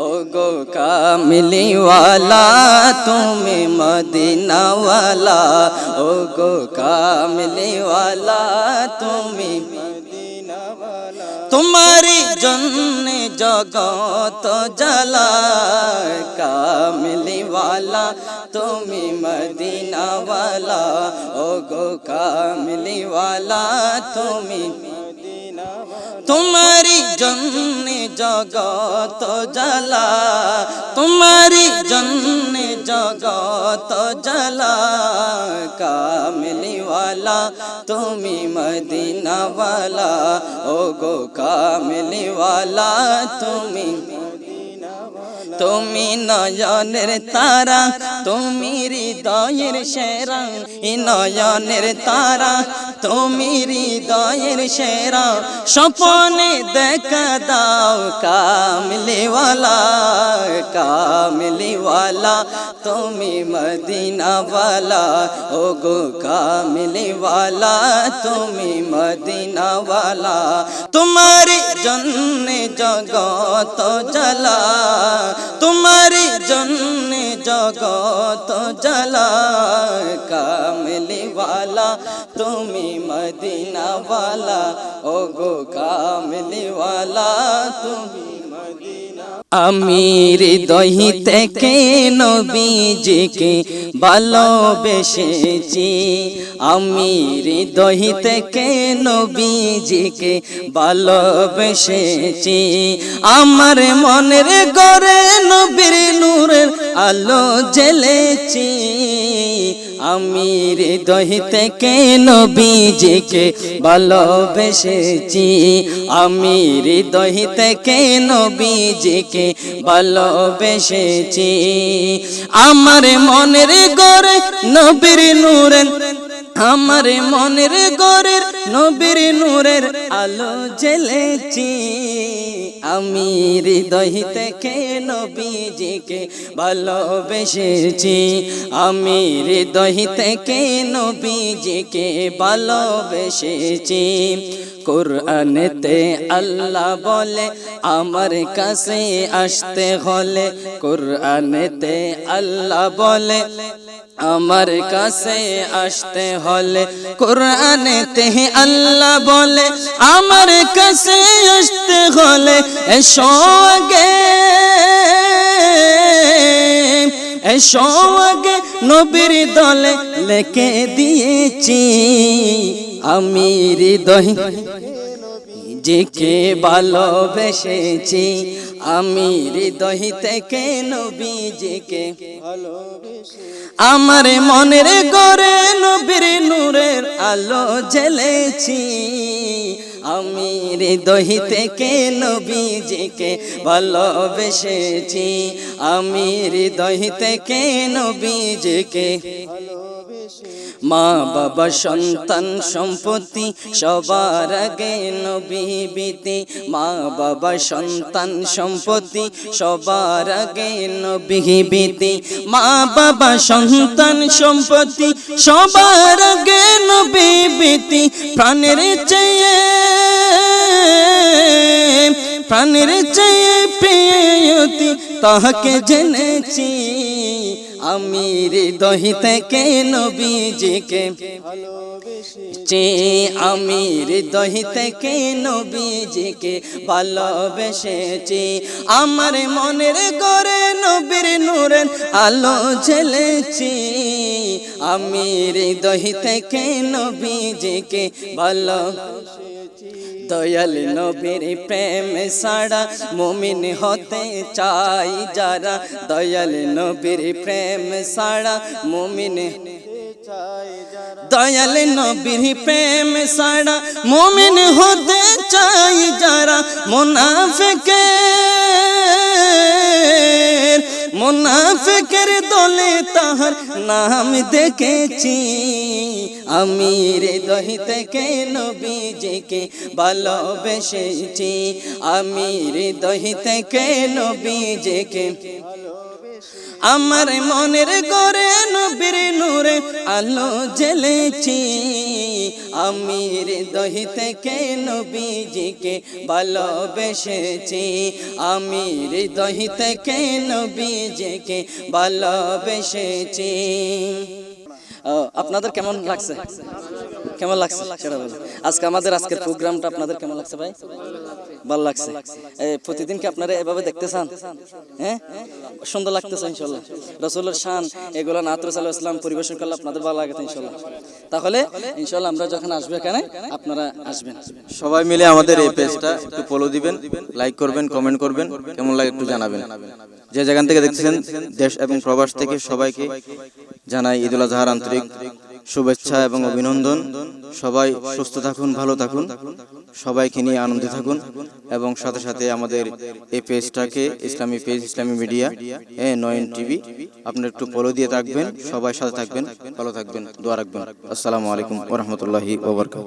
ও গো কামলিওয়ালা তুমি মদিনাওয়ালা ও গো কামলিওয়ালা তুমি তোমারি জন্য জগত জ্বালা কামলিওয়ালা তুমি মদিনাওয়ালা ও গো কামলিওয়ালা তুমি তোমারি জন্যে জগত জ্বালা তোমারি জন্যে জগত জ্বালা। কামলিওয়ালা, তুমি মদিনাওয়ালা ও গো কামলিওয়ালা, তুমি তুমি নয়নের তারা, তুমি হৃদয়ের সেরা নয়নের তারা, তুমি হৃদয়ের সেরা, স্বপনে দেখা দাও কামলিওয়ালা কামলিওয়ালা, তুমি মদিনাওয়ালা ও গো কামলিওয়ালা, তুমি মদিনাওয়ালা তোমারি জন্য জগত জ্বালা তোমারি জন্য জগত জ্বালা কামলিওয়ালা তুমি মদিনাওয়ালা ও গো কামলিওয়ালা তুমি আমি হৃদয় থেকে নবীজিকে ভালোবেসেছি। আমি হৃদয় থেকে নবীজিকে ভালোবেসেছি। আমার মনের গড়ে নবীর নূরের আলো জ্বেলেছি। আমি হৃদয় থেকে নবীজিকে ভালোবেসেছি। আমি হৃদয় থেকে নবীজিকে ভালোবেসেছি। আমার মনের গড়ে নবীর নূরের, আমার মনের গড়ের নবীর নূরের আলো জ্বেলেছি। আমি হৃদয় থেকে নবীজিকে ভালোবেসেছি? আমি হৃদয় থেকে নবীজিকে ভালোবেসেছি? কোরআনেতে আল্লাহ বলে, আমার কাছে আসতে হলে কোরআনেতে আল্লাহ বলে আমার কাছে আসতে হলে কোরআনেতে আল্লাহ বলে, আমার কাছে আসতে হলে এসো এসো নবীর দলে লেখে দিয়েছি, আমি হৃদয় যেকে ভালোবেসেছি। আমি হৃদয় থেকে নবীজিকে আমার মনের করে নবীর নূরের আলো জ্বেলেছি। আমি হৃদয় থেকে নবীজিকে ভালোবেসেছি আমি হৃদয় থেকে নবীজিকে মা বাবা সন্তান সম্পত্তি সবার আগে নবীবিতি। মা বাবা সন্তান সম্পত্তি সবার আগে নবীবিতি। মা বাবা সন্তান সম্পত্তি সবার আগে নবীবিতি। প্রাণের চেয়ে প্রাণের চেয়ে প্রিয়তি তাহাকে জেনেছি। আমি হৃদয় থেকে নবীজিকে চে আমি হৃদয় থেকে নবীজিকে ভালোবেসেছি। আমার মনের গড়ে নবীর নূরের আলো জ্বেলেছি। আমি হৃদয় থেকে নবীজিকে ভালো দয়াল নবীর প্রেম সাড়া মুমিন হতে চাই যারা। দয়াল নবীর প্রেম সাড়া মুমিন দয়াল নবীর প্রেম সাড়া মুমিন হতে চাই যারা। মুনাফিকে মুনাফিকের দলে তাহার নাম দেখেছি। আমি হৃদয় থেকে নবীজিকে ভালোবেসেছি। আমি হৃদয় থেকে নবীজিকে আমার মনের গড়ে নবীর নূরে আলো জ্বেলেছি। আমি হৃদয় থেকে নবীজিকে ভালোবেসেছি। আমি হৃদয় থেকে নবীজিকে ভালোবেসেছি। আপনাদের কেমন লাগছে? কেমন লাগছে? সেটা বলো আজকে আমাদের আজকের প্রোগ্রামটা আপনাদের কেমন লাগছে ভাই? ভালো লাগছে। প্রতিদিন কি আপনারা এভাবে দেখতে চান? হ্যাঁ? সুন্দর লাগতেছে ইনশাল্লাহ রসুল্লার শান, এগুলো নাতর সাল্লাহ ইসলাম পরিবেশন করলে আপনাদের ভালো লাগে ইনশাল্লাহ তাহলে ইনশাল্লাহ আমরা যখন আসব এখানে, আপনারা আসবেন। সবাই মিলে আমাদের এই পেজটা একটু ফলো দিবেন লাইক করবেন কমেন্ট করবেন, কেমন লাগে একটু জানাবেন। যে যেখান থেকে দেখছেন দেশ এবং প্রবাস থেকে সবাইকে জানাই ঈদুল আজহার আন্তরিক শুভেচ্ছা এবং অভিনন্দন। সবাই সুস্থ থাকুন, ভালো থাকুন। সবাইকে নিয়ে আনন্দে থাকুন এবং সাথে সাথে আমাদের এই পেজটাকে ইসলামী পেজ, ইসলামী মিডিয়া, এ নয়ন টিভি আপনি একটু ফলো দিয়ে থাকবেন, সবাই সাথে থাকবেন, ভালো থাকবেন, দোয়া রাখবেন। আসসালামু আলাইকুম ওরহমতুল্লাহি ওবরকাত